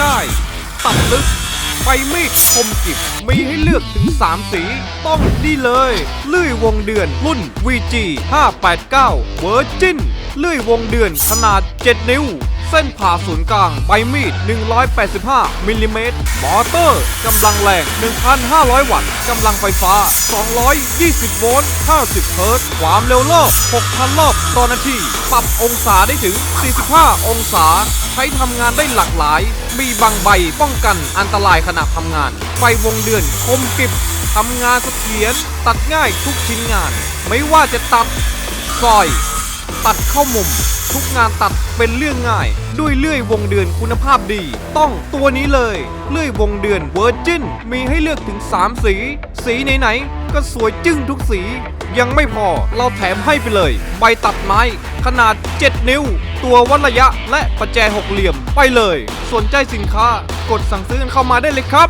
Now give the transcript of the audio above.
ง่าย ตัดลึกไฟมีดคมกิบมีให้เลือกถึง 3 สี ต้องนี่เลย เลื่อยวงเดือนรุ่น VG 589 Virgin เลื่อยวงเดือนขนาด 7 นิ้ว เส้นผ่าศูนย์กลางใบมีด 185มิลลิเมตรมอเตอร์กำลังแรง 1,500 วัตต์กำลังไฟฟ้า 220 โวลต์ 50 เฮิรตซ์ความเร็วรอบ 6,000 รอบต่อนาที ปรับองศาได้ถึง 45 องศา ใช้ทำงานได้หลากหลาย มีบางใบป้องกันอันตรายขณะทำงาน ไฟวงเดือนคมกริบทำงานเสถียรตัดง่ายทุกชิ้นงาน ไม่ว่าจะตัดซอย ตัดเข้ามุม ทุกงานตัดเป็นเรื่องง่าย ด้วยเลื่อยวงเดือนคุณภาพดี ต้องตัวนี้เลย เลื่อยวงเดือนเวอร์จินมีให้เลือกถึง 3 สี สีไหนๆก็สวยจึ้งทุกสี ยังไม่พอเราแถมให้ไปเลย ใบตัดไม้ ขนาด 7 นิ้ว ตัววัดระยะและประแจหกเหลี่ยมไปเลย สนใจสินค้ากดสั่งซื้อกันเข้ามาได้เลยครับ